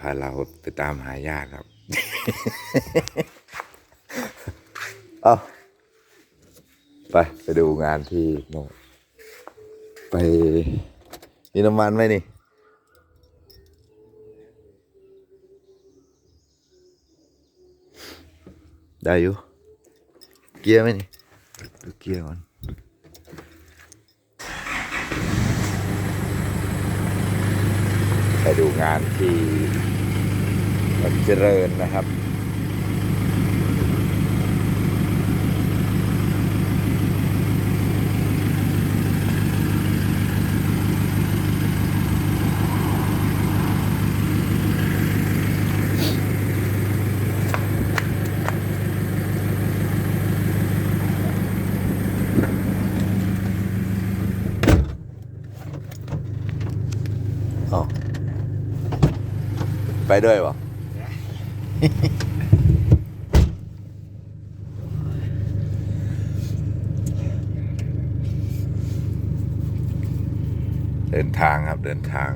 พาเราไปตามหาญาติครับ เอาไปไปดูงานที่โน่นไปมีน้ำมันไหมนี่ ได้อยู่ เกียร์ไหมนี่ ดูเกียร์ก่อนไปดูงานที่ มันเจริญนะครับอ๋อไปด้วยวะ เดินทางครับเดินทาง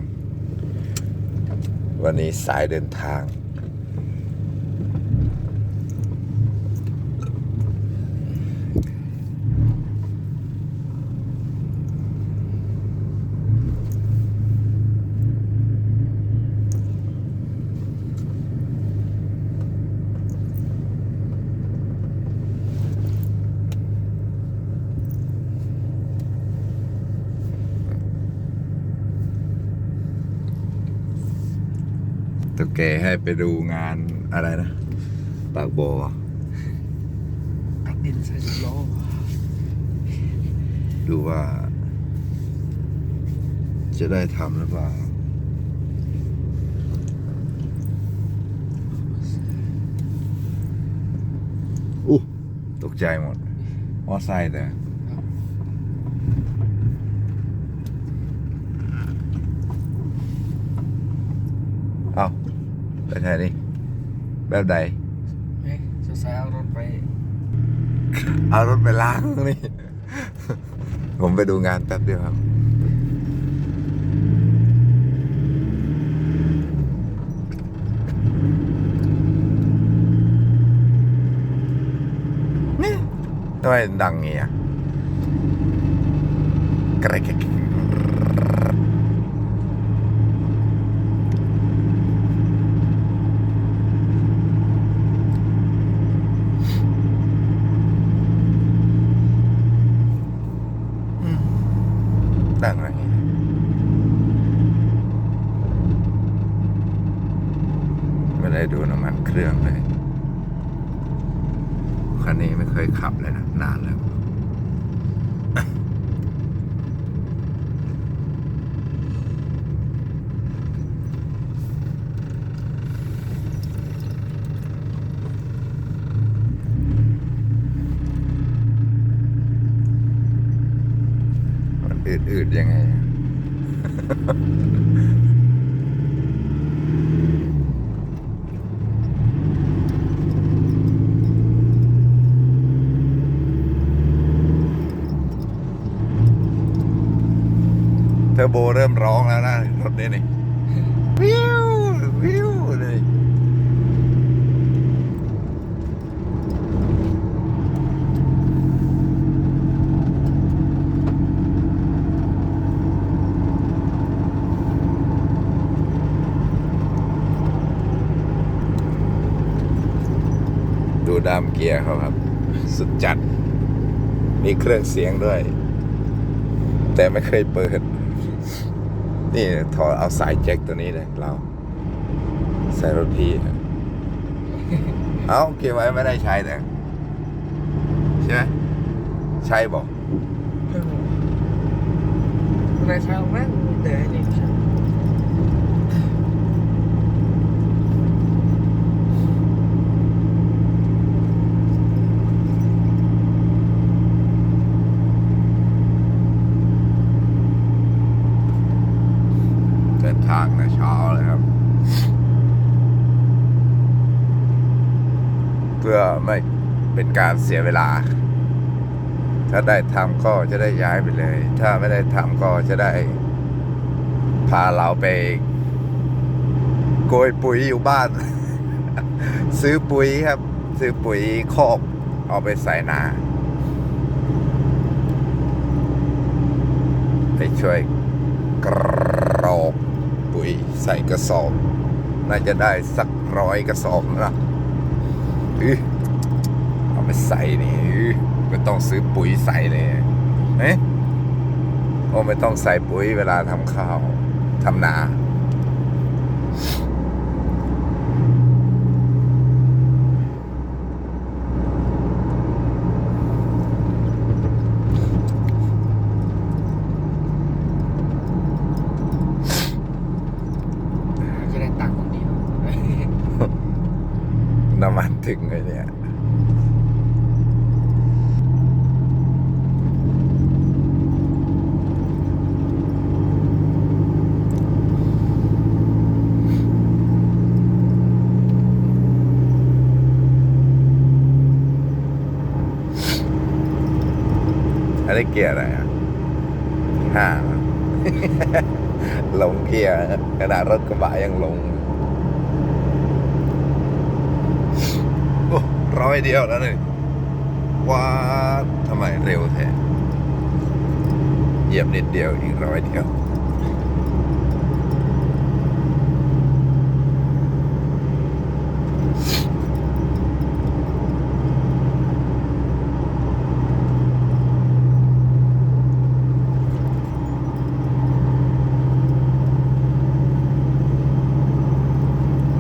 วันนี้สายเดินทาง แกให้ไปดูงานอะไรนะ ปากบอตักดินใส่สิบล้อดูว่า จะได้ทำหรือเปล่าอู้ตกใจหมดมอไซค์แต่ เอา ไปไหนนี่แบบใดเฮ้ยจะใส่เอารถไป เอารถไปล้างนี่ ผมไปดูงานแป๊บเดียวครับนี่ทำไมดังงี้อะกระแกกดังอะไรงี้ไม่ได้ ดูน้ำมันเครื่องเลย คันนี้ไม่เคยขับเลยนะ นานแล้ว มันอืดๆยังไงอะ เทอร์ โบเริ่มร้องแล้วนะ รถนี้นี่วิววิวเลยดูดามเกียร์เขาครับ สุดจัด มีเครื่องเสียงด้วย แต่ไม่เคยเปิด นี่ถอดเอาสายแจ็คตัวนี้เลยเรา ใส่รถพี่อะเอาเก็บไว้ไม่ได้ใช้แต่ใช่ไหมใช่บอกอะไรเช้าแม่งเดี๋ยวนี่ใช่ เดินทางนะเช้าเลยครับ เพื่อไม่เป็นการเสียเวลา ถ้าได้ทำก็จะได้ย้ายไปเลย ถ้าไม่ได้ทำก็จะได้ พาเราไปกกยปุ๋ยอยู่บ้าน ซื้อปุ๋ยครับ ซื้อปุ๋ยคอกเอาไปใส่นาไปช่วยกรอกปุ๋ยใส่กระสอบ น่าจะได้สักร้อยกระสอบนะ เอาไปใส่นี่อื้อไม่ต้องซื้อปุ๋ยใส่เลยเอ๊ะโอ้ไม่ต้องใส่ปุ๋ยเวลาทำข้าวทำนาจะได้ตังค์ตรงนี้เนาะน้ำมัน ถึงเลยเนี่ยอันนี้เกียร์อะไรอะห้า ลงเกียร์ขนาดรถกระบะยังลง โอ้ ร้อยเดียวแล้วนี่ว้าทำไมเร็วแท้เหยียบนิดเดียวอีกร้อยเดียว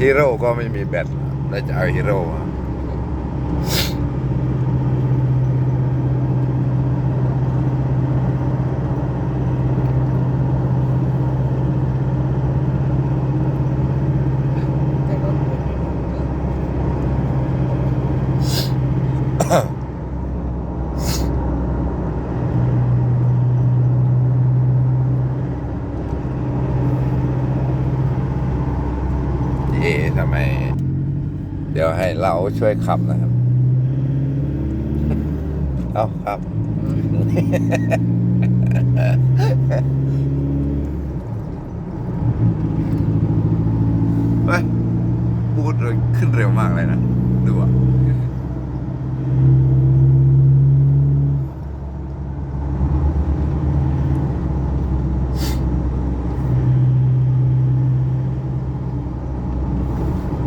ฮีโร่ก็ไม่มีแบตแล้วจะเอาฮีโร่มา เย่ทำไม เดี๋ยวให้เราช่วยขับนะครับ เอาครับเฮ้ยบูดเลยขึ้นเร็วมากเลยนะ ดูอะ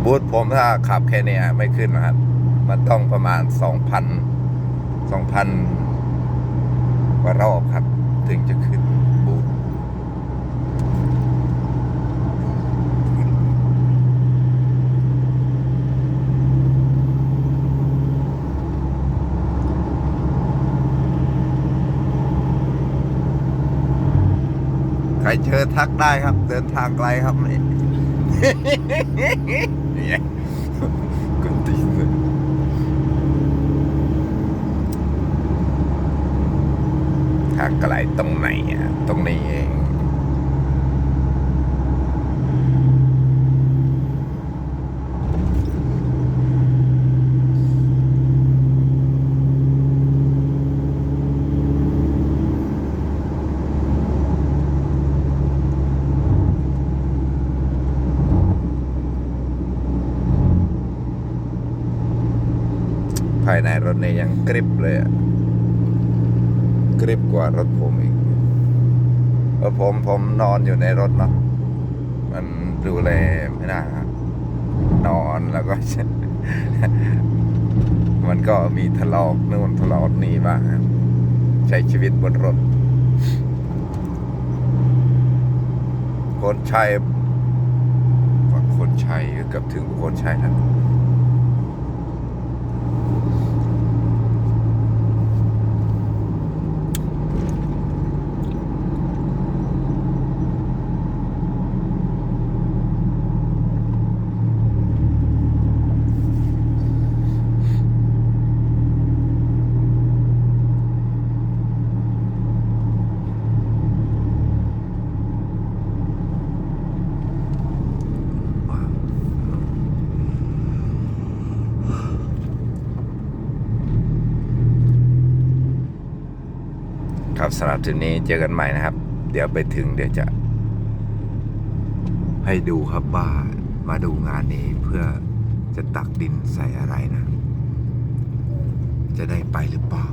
บูธผมถ้าขับแค่เนี้ยไม่ขึ้นนะครับ มันต้องประมาณส องพันสองพันกว่ารอบครับ ถึงจะขึ้นบูธใครเจอทักได้ครับ เดินทางไกลครับนี่เนี่ยกุนตีนเลย ทางไกลตรงไหนอะตรงนี้เองภายในรถเนี่ยยังกริบเลยอะ กริบกว่ารถผมอีกเพราะผมผมนอนอยู่ในรถเนาะมันดูแลไม่ได้นอนแล้วก็ มันก็มีทะลอกนู่นทะลอกนี่บ้างใช้ชีวิตบนรถ คนชัยฝั่งคนชัยก็เกือบถึงคนชัยแล้ว ครับสำหรับทีนี้เจอกันใหม่นะครับ เดี๋ยวไปถึงเดี๋ยวจะ ให้ดูครับว่ามาดูงานนี้เพื่อจะตักดินใส่อะไรนะ จะได้ไปหรือเปล่า